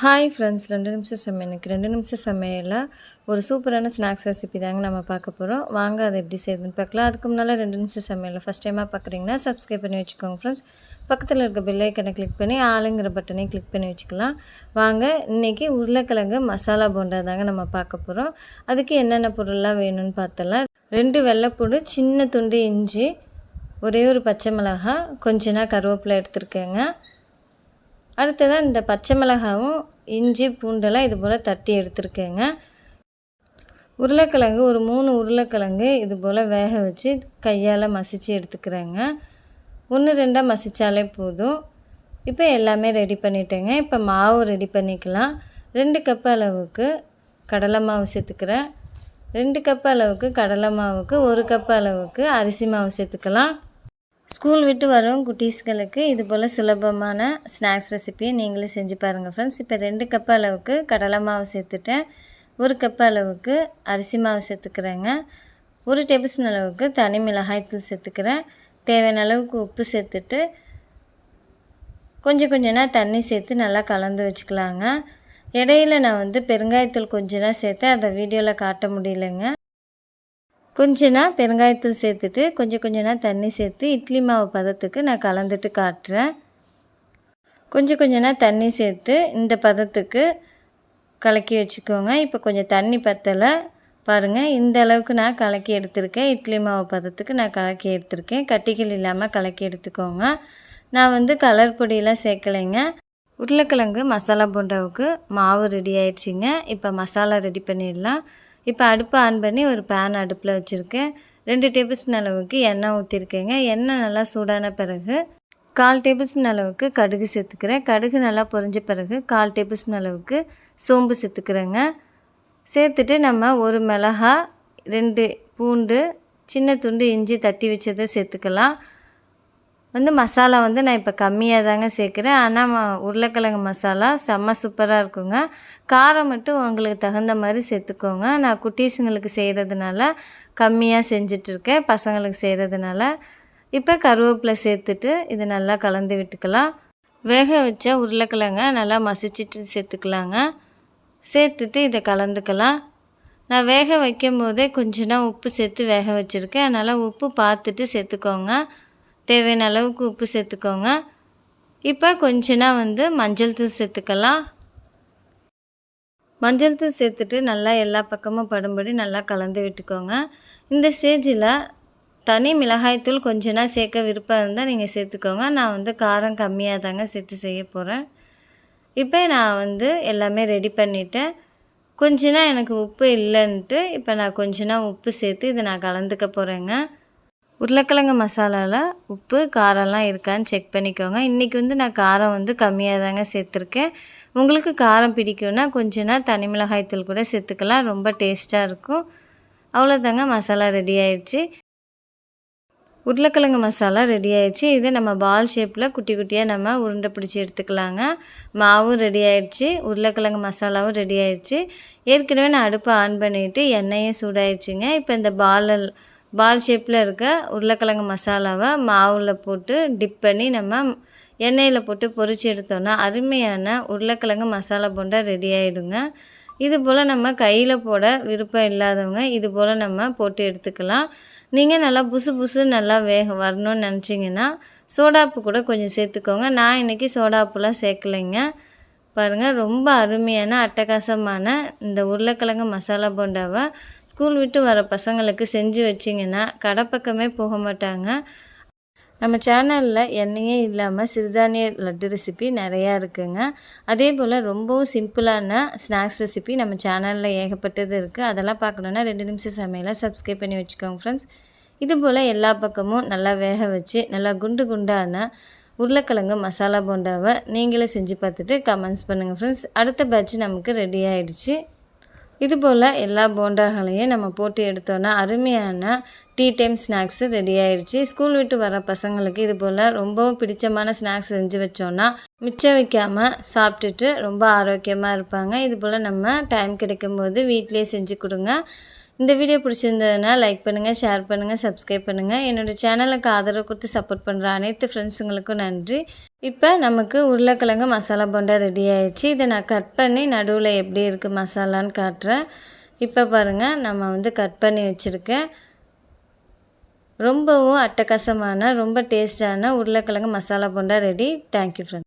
Hi friends ரெண்டு நிமிஷம் சமையல் எனக்கு ரெண்டு நிமிஷம் சமையலில் ஒரு சூப்பரான ஸ்நாக்ஸ் ரெசிபி தாங்க நம்ம பார்க்க போகிறோம் வாங்க அதை எப்படி செய்யுதுன்னு பார்க்கலாம். அதுக்கு முன்னால் ரெண்டு நிமிஷம் சமையலில் ஃபஸ்ட் டைமாக பார்க்குறீங்கன்னா சப்ஸ்கிரைப் பண்ணி வச்சுக்கோங்க ஃப்ரெண்ட்ஸ் பக்கத்தில் இருக்க பெல் கிளிக் பண்ணி ஆளுங்கிற பட்டனையும் கிளிக் பண்ணி வச்சுக்கலாம். வாங்க இன்றைக்கி உருளைக்கிழங்கு மசாலா போண்டா தாங்க நம்ம பார்க்க போகிறோம் அதுக்கு என்னென்ன பொருள்லாம் வேணும்னு பார்த்தலாம் ரெண்டு வெள்ளைப்பூடு சின்ன துண்டு இஞ்சி ஒரே ஒரு பச்சை மிளகாய் கொஞ்ச நாள் கருவேப்பிலை எடுத்துருக்கேங்க. அடுத்ததாக இந்த பச்சை மிளகாவும் இஞ்சி பூண்டெல்லாம் இது போல் தட்டி எடுத்துருக்கேங்க. உருளைக்கிழங்கு ஒரு மூணு உருளைக்கிழங்கு இது போல் வேக வச்சு கையால் மசித்து எடுத்துக்கிறேங்க. ஒன்று ரெண்டாக மசித்தாலே போதும். இப்போ எல்லாமே ரெடி பண்ணிட்டேங்க. இப்போ மாவு ரெடி பண்ணிக்கலாம். ரெண்டு கப் அளவுக்கு கடலை மாவு சேர்த்துக்கிறேன் ரெண்டு கப் அளவுக்கு கடலை மாவுக்கு ஒரு கப் அளவுக்கு அரிசி மாவு சேர்த்துக்கலாம். ஸ்கூல் விட்டு வரும் குட்டீஸ்களுக்கு இது போல் சுலபமான ஸ்நாக்ஸ் ரெசிபியை நீங்களே செஞ்சு பாருங்கள் ஃப்ரெண்ட்ஸ் இப்போ ரெண்டு கப் அளவுக்கு கடலை மாவு சேர்த்துட்டேன். ஒரு கப் அளவுக்கு அரிசி மாவு சேர்த்துக்கிறேங்க. ஒரு டேபிள் ஸ்பூன் அளவுக்கு தனி மிளகாய்த்தூள் சேர்த்துக்கிறேன். தேவையான அளவுக்கு உப்பு சேர்த்துட்டு கொஞ்சம் கொஞ்சம்னா தண்ணி சேர்த்து நல்லா கலந்து வச்சுக்கலாங்க. இடையில நான் வந்து பெருங்காயத்தூள் கொஞ்சம் சேர்த்து அதை வீடியோவில் காட்ட முடியலைங்க. கொஞ்சனா பெருங்காயத்தூள் சேர்த்துட்டு கொஞ்சம் கொஞ்சனா தண்ணி சேர்த்து இட்லி மாவு பதத்துக்கு நான் கலந்துட்டு காட்டுறேன். கொஞ்சம் கொஞ்சனா தண்ணி சேர்த்து இந்த பதத்துக்கு கலக்கி வச்சுக்கோங்க. இப்போ கொஞ்சம் தண்ணி பத்தலை. பாருங்கள் இந்த அளவுக்கு நான் கலக்கி எடுத்திருக்கேன். இட்லி மாவு பதத்துக்கு நான் கலக்கி எடுத்திருக்கேன். கட்டிகள் இல்லாமல் கலக்கி எடுத்துக்கோங்க. நான் வந்து கலர் பொடியெலாம் சேர்க்கலைங்க. உருளைக்கிழங்கு மசாலா போண்டாவுக்கு மாவு ரெடி ஆயிடுச்சிங்க. இப்போ மசாலா ரெடி பண்ணிடலாம். இப்போ அடுப்பை ஆன் பண்ணி ஒரு பேன் அடுப்பில் வச்சுருக்கேன். ரெண்டு டேபிள் ஸ்பூன் அளவுக்கு எண்ணெய் ஊற்றிருக்கேங்க எண்ணெய் நல்லா சூடான பிறகு கால் டேபிள் ஸ்பூன் அளவுக்கு கடுகு சேர்த்துக்கிறேன். கடுகு நல்லா பொரிஞ்ச பிறகு கால் டேபிள் ஸ்பூன் அளவுக்கு சோம்பு சேர்த்துக்கிறேங்க. சேர்த்துட்டு நம்ம ஒரு மிளகா ரெண்டு பூண்டு சின்ன துண்டு இஞ்சி தட்டி வச்சதை சேர்த்துக்கலாம். வந்து மசாலா வந்து நான் இப்போ கம்மியாக தாங்க சேர்க்குறேன். ஆனால் உருளைக்கிழங்கு மசாலா செம்ம சூப்பராக இருக்குங்க. காரம் மட்டும் உங்களுக்கு தகுந்த மாதிரி சேர்த்துக்கோங்க. நான் குட்டீஸுங்களுக்கு செய்கிறதுனால கம்மியாக செஞ்சிட்ருக்கேன் பசங்களுக்கு செய்கிறதுனால இப்போ கருவேப்பிலை சேர்த்துட்டு இது நல்லா கலந்து விட்டுக்கலாம். வேக வச்ச உருளைக்கிழங்க நல்லா மசிச்சுட்டு சேர்த்துக்கலாங்க. சேர்த்துட்டு இதை கலந்துக்கலாம். நான் வேக வைக்கும் போதே கொஞ்சம் உப்பு சேர்த்து வேக வச்சுருக்கேன். அதனால் உப்பு பார்த்துட்டு சேர்த்துக்கோங்க. தேவையான அளவுக்கு உப்பு சேர்த்துக்கோங்க. இப்போ கொஞ்சனா வந்து மஞ்சள் தூள் சேர்த்துக்கலாம். மஞ்சள் தூள் சேர்த்துட்டு நல்லா எல்லா பக்கமும் படும்படி நல்லா கலந்து விட்டுக்கோங்க. இந்த ஸ்டேஜில் தனி மிளகாய்த்தூள் கொஞ்சனா சேர்க்க விருப்பம் இருந்தால் நீங்கள் சேர்த்துக்கோங்க. நான் வந்து காரம் கம்மியாக தாங்க சேர்த்து செய்ய போகிறேன் இப்போ நான் வந்து எல்லாமே ரெடி பண்ணிவிட்டேன் கொஞ்சனா எனக்கு உப்பு இல்லைன்ட்டு இப்போ நான் கொஞ்சனா உப்பு சேர்த்து இதை நான் கலந்துக்க போகிறேங்க உருளைக்கிழங்கு மசாலாவில் உப்பு காரம்லாம் இருக்கான்னு செக் பண்ணிக்கோங்க. இன்றைக்கி வந்து நான் காரம் வந்து கம்மியாக தாங்க சேர்த்துருக்கேன். உங்களுக்கு காரம் பிடிக்கும்னா நாள் தனி மிளகாய் தூள் கூட சேர்த்துக்கலாம். ரொம்ப டேஸ்ட்டாக இருக்கும். அவ்வளோதாங்க மசாலா ரெடி ஆயிடுச்சு. உருளைக்கிழங்கு மசாலா ரெடி ஆயிடுச்சு. இதை நம்ம பால் ஷேப்பில் குட்டி குட்டியாக நம்ம உருண்டை பிடிச்சி எடுத்துக்கலாங்க. மாவும் ரெடி ஆயிடுச்சு. உருளைக்கிழங்கு மசாலாவும் ரெடி ஆயிடுச்சு. ஏற்கனவே நான் அடுப்பை ஆன் பண்ணிவிட்டு எண்ணெயும் சூடாயிடுச்சுங்க இப்போ இந்த பாலில் பால் ஷேப்பில் இருக்க உருளைக்கிழங்கு மசாலாவை மாவில் போட்டு டிப் பண்ணி நம்ம எண்ணெயில் போட்டு பொறிச்சு எடுத்தோன்னா அருமையான உருளைக்கிழங்கு மசாலா போண்டா ரெடி ஆகிடுங்க இது போல் நம்ம கையில் போட விருப்பம் இல்லாதவங்க இது போல் நம்ம போட்டு எடுத்துக்கலாம். நீங்கள் நல்லா புசு புசு நல்லா வேக வரணும்னு நினச்சிங்கன்னா சோடாப்பு கூட கொஞ்சம் சேர்த்துக்கோங்க. நான் இன்றைக்கி சோடாப்புலாம் சேர்க்கலைங்க. பாருங்கள் ரொம்ப அருமையான அட்டகாசமான இந்த உருளைக்கிழங்கு மசாலா போண்டாவை ஸ்கூல் விட்டு வர பசங்களுக்கு செஞ்சு வச்சிங்கன்னா கடை பக்கமே போக மாட்டாங்க. நம்ம சேனலில் எண்ணெயே இல்லாமல் சிறுதானிய லட்டு ரெசிபி நிறையா இருக்குங்க. அதே போல் ரொம்பவும் சிம்பிளான ஸ்நாக்ஸ் ரெசிபி நம்ம சேனலில் ஏகப்பட்டது இருக்குது அதெல்லாம் பார்க்கணுன்னா ரெண்டு நிமிஷம் சமையலை சப்ஸ்கிரைப் பண்ணி வச்சுக்கோங்க ஃப்ரெண்ட்ஸ் இது போல் எல்லா பக்கமும் நல்லா வேக வச்சு நல்லா குண்டு குண்டான உருளைக்கிழங்கு மசாலா போண்டாவை நீங்களே செஞ்சு பார்த்துட்டு கமெண்ட்ஸ் பண்ணுங்கள் ஃப்ரெண்ட்ஸ் அடுத்த பேட்ச் நமக்கு ரெடி ஆகிடுச்சு இதுபோல் எல்லா போண்டாகளையும் நம்ம போட்டு எடுத்தோன்னா அருமையான டீ டைம் ஸ்நாக்ஸு ரெடி ஆயிடுச்சு. ஸ்கூல் விட்டு வர பசங்களுக்கு இது போல் ரொம்பவும் பிடிச்சமான ஸ்நாக்ஸ் செஞ்சு வச்சோன்னா மிச்சம் வைக்காமல் சாப்பிட்டுட்டு ரொம்ப ஆரோக்கியமாக இருப்பாங்க. இது போல் நம்ம டைம் கிடைக்கும்போது வீட்டிலே செஞ்சு கொடுங்க. இந்த வீடியோ பிடிச்சிருந்ததுன்னா லைக் பண்ணுங்கள் ஷேர் பண்ணுங்கள் சப்ஸ்கிரைப் பண்ணுங்கள் என்னோடய சேனலுக்கு ஆதரவு கொடுத்து சப்போர்ட் பண்ணுற அனைத்து ஃப்ரெண்ட்ஸுங்களுக்கும் நன்றி. இப்போ நமக்கு உருளைக்கிழங்கு மசாலா போண்டா ரெடி ஆயிடுச்சு. இதை நான் கட் பண்ணி நடுவில் எப்படி இருக்குது மசாலான்னு காட்டுறேன். இப்போ பாருங்கள் நம்ம வந்து கட் பண்ணி வச்சுருக்கேன். ரொம்பவும் அட்டகாசமான ரொம்ப டேஸ்டான உருளைக்கிழங்கு masala bonda ready thank you friend